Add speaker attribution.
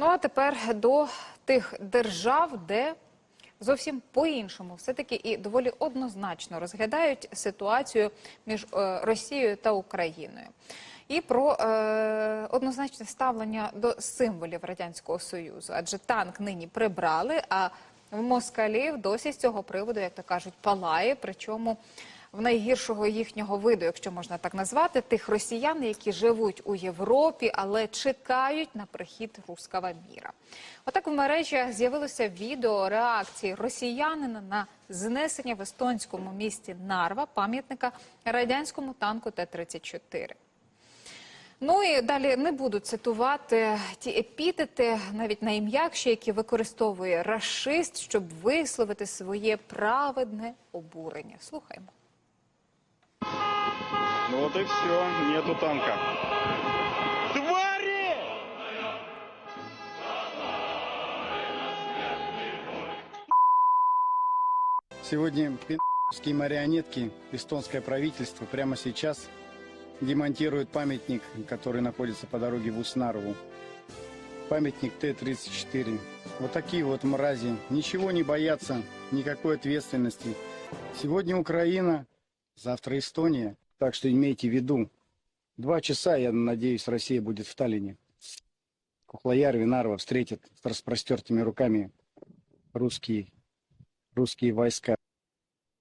Speaker 1: Ну а тепер до тих держав, де зовсім по-іншому, все-таки і доволі однозначно розглядають ситуацію між е, Росією та Україною. І про е, однозначне ставлення до символів радянського союзу, адже танк нині прибрали. А в москалів досі з цього приводу, як то кажуть, палає. Причому в найгіршого їхнього виду, якщо можна так назвати, тих росіян, які живуть у Європі, але чекають на прихід руского міра. Отак в мережі з'явилося відео реакції росіянина на знесення в естонському місті Нарва пам'ятника радянському танку Т-34. Ну і далі не буду цитувати ті епітети, навіть найм'якші, які використовує рашист, щоб висловити своє праведне обурення. Слухаймо.
Speaker 2: Ну вот и все, нету танка. Твари!
Speaker 3: Сегодня пи***ские марионетки, эстонское правительство прямо сейчас демонтирует памятник, который находится по дороге в Уснарву. Памятник Т-34. Вот такие вот мрази. Ничего не боятся, никакой ответственности. Сегодня Украина, завтра Эстония. Так что имейте в виду. Два часа, я надеюсь, Россия будет в Таллине. Кухлоярви, Нарва встретят с распростертыми руками русские, русские войска.